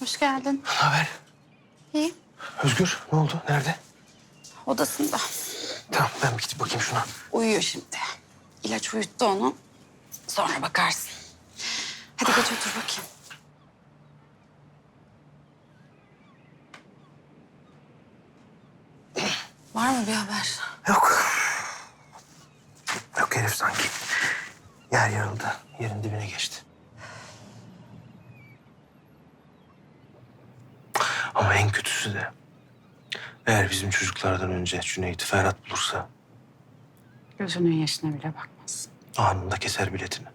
Hoş geldin. Ne haber? İyi. Özgür ne oldu? Nerede? Odasında. Tamam ben bir gidip bakayım şuna. Uyuyor şimdi. İlaç uyuttu onu. Sonra bakarsın. Hadi geç otur bakayım. Var mı bir haber? Yok. Yok herif sanki. Yer yarıldı. Yerin dibine geçti. Ama en kötüsü de eğer bizim çocuklardan önce Cüneyt'i Ferhat bulursa Gözünün yaşına bile bakmaz. anında keser biletini.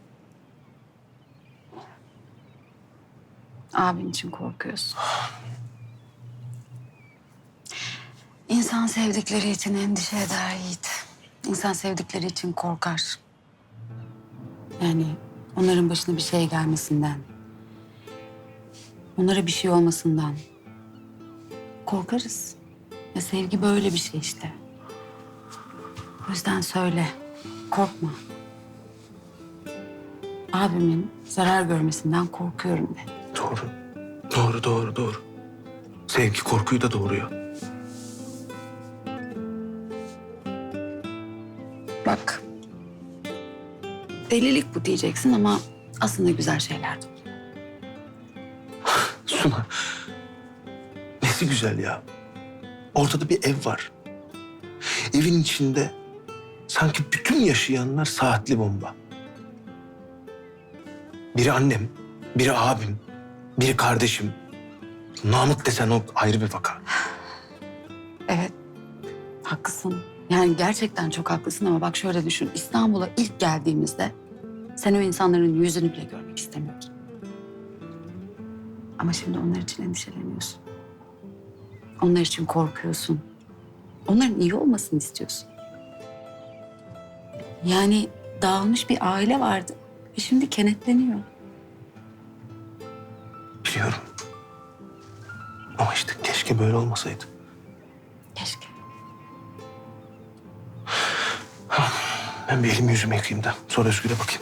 Abin için korkuyorsun. İnsan sevdikleri için endişe eder Yiğit. İnsan sevdikleri için korkar. Yani onların başına bir şey gelmesinden, onlara bir şey olmasından korkarız. Ya sevgi böyle bir şey işte. O yüzden söyle, korkma. Abimin zarar görmesinden korkuyorum de. Doğru. Doğru, doğru, doğru. Sevgi korkuyu da doğuruyor. Bak. Delilik bu diyeceksin ama aslında güzel şeyler de. Suna. Nesi güzel ya. Ortada bir ev var. Evin içinde sanki bütün yaşayanlar saatli bomba. Biri annem, biri abim, biri kardeşim. Namık desen o ayrı bir vaka. Evet. Haklısın. Yani gerçekten çok haklısın ama bak şöyle düşün. İstanbul'a ilk geldiğimizde sen o insanların yüzünü bile görmek istemiyordun. Ama şimdi onlar için endişeleniyorsun. Onlar için korkuyorsun. Onların iyi olmasını istiyorsun. Yani dağılmış bir aile vardı ve şimdi kenetleniyor. Biliyorum. Ama işte keşke böyle olmasaydı. Keşke. Ben bir elimi yüzümü yıkayayım da sonra Özgür'e bakayım.